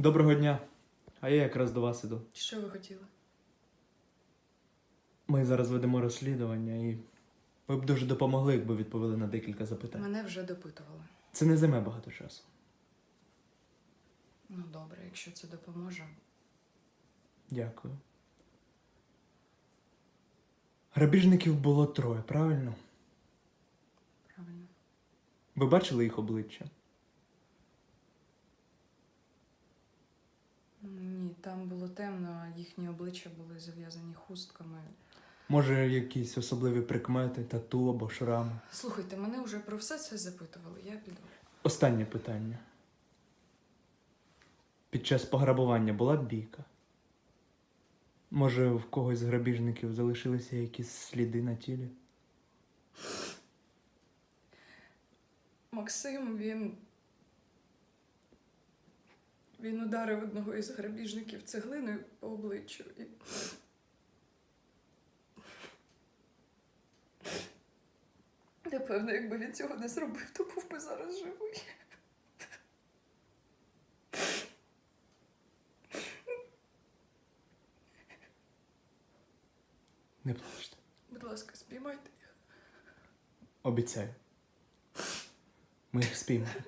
Доброго дня. А я якраз до вас іду. Що ви хотіли? Ми зараз ведемо розслідування і ви б дуже допомогли, якби відповіли на декілька запитань. Мене вже допитували. Це не займе багато часу. Ну добре, якщо це допоможе. Дякую. Грабіжників було троє, правильно? Правильно. Ви бачили їх обличчя? Там було темно, їхні обличчя були зав'язані хустками. Може, якісь особливі прикмети, тату або шрами? Слухайте, мене вже про все це запитували, я піду. Останнє питання. Під час пограбування була бійка? Може, в когось з грабіжників залишилися якісь сліди на тілі? Максим, він. Він ударив одного із грабіжників цеглиною по обличчю і. Напевно, якби він цього не зробив, то був би зараз живий. Не плачте. Будь ласка, спіймайте їх. Обіцяю. Ми їх спіймаємо.